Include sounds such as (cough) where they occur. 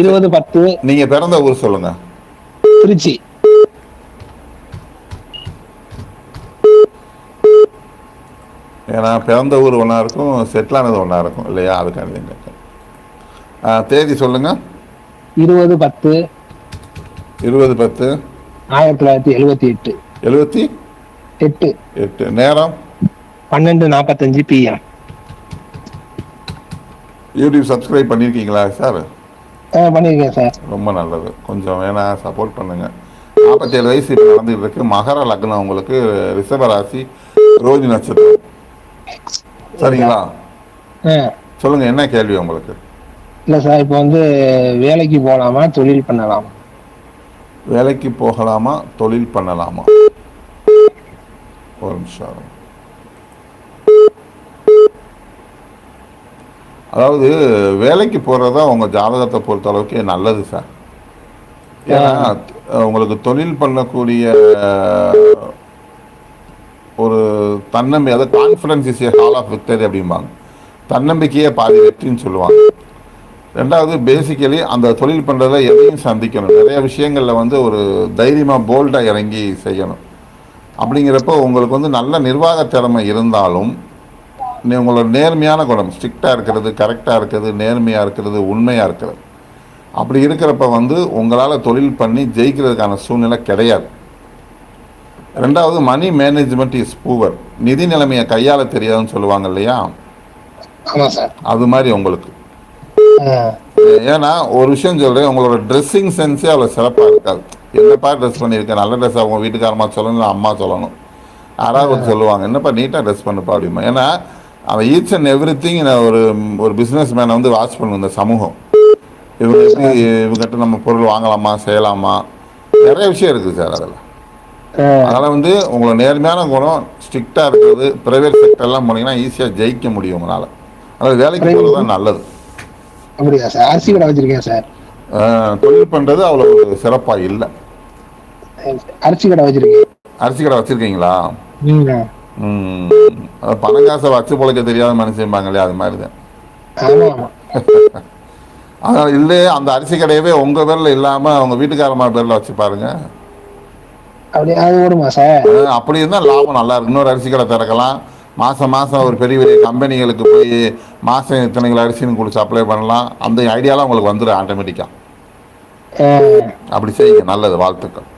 இருபது பத்து. நீங்க பிறந்த ஊர் சொல்லுங்க. திருச்சி. ஏன்னா பிறந்த ஊர் ஒன்றா இருக்கும் செட்டில் ஆனது ஒன்றா இருக்கும் இல்லையா? அதுக்காண்டி தான் கேட்டேன். தேதி சொல்லுங்க. இருபது பத்து. இருபது பத்து. ஆயிரத்தி தொள்ளாயிரத்தி எழுபத்தி எட்டு. எழுபத்தி எட்டு. எட்டு. நேரம்? பன்னெண்டு நாற்பத்தஞ்சு பிஎம் யூடியூப் சப்ஸ்கிரைப் பண்ணியிருக்கீங்களா சார்? பண்ணியிருக்கேன் சார். ரொம்ப நல்லது. கொஞ்சம் வேணா சப்போர்ட் பண்ணுங்க. நாற்பத்தேழு வயசு இப்போ நடந்துட்டு இருக்கு. மகர லக்னம் உங்களுக்கு ரிஷப ராசி ரோஜி நட்சத்திரம். சரிங்களா? சொல்லுங்க என்ன கேள்வி உங்களுக்கு? இல்லை சார் இப்போ வந்து வேலைக்கு போகலாமா தொழில் பண்ணலாமா? வேலைக்கு போகலாமா தொழில் பண்ணலாமா? ஒரு நிமிஷம். அதாவது வேலைக்கு போகிறதா உங்கள் ஜாதகத்தை பொறுத்த அளவுக்கு நல்லது சார் ஏன்னா உங்களுக்கு தொழில் பண்ணக்கூடிய ஒரு தன்னம்பி அதாவது confidence is a half of victory அப்படிம்பாங்க. தன்னம்பிக்கையே பாதி வெற்றின்னு சொல்லுவாங்க. ரெண்டாவது பேசிக்கலி அந்த தொழில் பண்ணுறதுல எதையும் சந்திக்கணும். நிறைய விஷயங்களில் வந்து ஒரு தைரியமாக போல்டாக இறங்கி செய்யணும். அப்படிங்கிறப்போ உங்களுக்கு வந்து நல்ல நிர்வாக திறமை இருந்தாலும் உங்களோட நேர்மையான குணம் ஸ்ட்ரிக்டாக இருக்கிறது கரெக்டாக இருக்கிறது நேர்மையாக இருக்கிறது உண்மையாக இருக்கிறது. அப்படி இருக்கிறப்ப வந்து உங்களால் தொழில் பண்ணி ஜெயிக்கிறதுக்கான சூழ்நிலை கிடையாது. ரெண்டாவது மணி மேனேஜ்மெண்ட் இஸ் பூவர் நிதி நிலைமையை கையாள தெரியாதுன்னு சொல்லுவாங்க இல்லையா? அது மாதிரி உங்களுக்கு. ஏன்னா ஒரு விஷயம் சொல்கிறேன் உங்களோட ட்ரெஸ்ஸிங் சென்ஸே அவ்வளோ சிறப்பாக இருக்காது. என்னப்பா ட்ரெஸ் பண்ணியிருக்கேன் நல்ல ட்ரெஸ் அவங்க வீட்டுக்காரமா சொல்லணும் அம்மா சொல்லணும்? யாராவது சொல்லுவாங்க என்னப்பா நீட்டாக ட்ரெஸ் பண்ணுப்பா அப்படிமா? ஏன்னா அவன் ஈச் அண்ட் எவ்ரி திங் ஒரு ஒரு பிஸ்னஸ் மேனை வந்து வாட்ச் பண்ணும் இந்த சமூகம். இவங்க எப்படி இவங்ககிட்ட நம்ம பொருள் வாங்கலாமா செய்யலாமா? நிறைய விஷயம் இருக்குது சார் அதில். அதனால் வந்து உங்களை நேர்மையான குணம் ஸ்ட்ரிக்டாக இருக்கிறது ப்ரைவேட் செக்டர்லாம் போனீங்கன்னா ஈஸியாக ஜெயிக்க முடியும் உங்களால். அதனால் வேலைக்கு போகிறது தான் நல்லது. அப்படியா சார்? அரிசி கடை வச்சிருக்கேன் சார்? தொழில் பண்ணுறது அவ்வளோ சிறப்பாக இல்லை. அரிசி கடை வச்சிருக்கேன் அரிசி கடை வச்சுருக்கீங்களா? பணம் காசை வச்சு பிழைக்க தெரியாத மனுஷன்பாங்களே அது மாதிரி தான். (laughs) அதனால் இல்லையே அந்த அரிசி கடையவே உங்கள் பேரில் இல்லாமல் அவங்க வீட்டுக்காரம்மா பேரில் வச்சு பாருங்க. அப்படி இருந்தால் லாபம் நல்லா இருக்கு இன்னொரு அரிசி கடை திறக்கலாம். மாதம் மாதம் ஒரு பெரிய பெரிய கம்பெனிகளுக்கு போய் மாதம் இத்தனை கிலோ அரிசின்னு கொடுத்து சப்ளை பண்ணலாம். அந்த ஐடியாலாம் உங்களுக்கு வந்துடும் ஆட்டோமேட்டிக்காக அப்படி செய்யுங்க. நல்லது. வாழ்த்துக்கள்.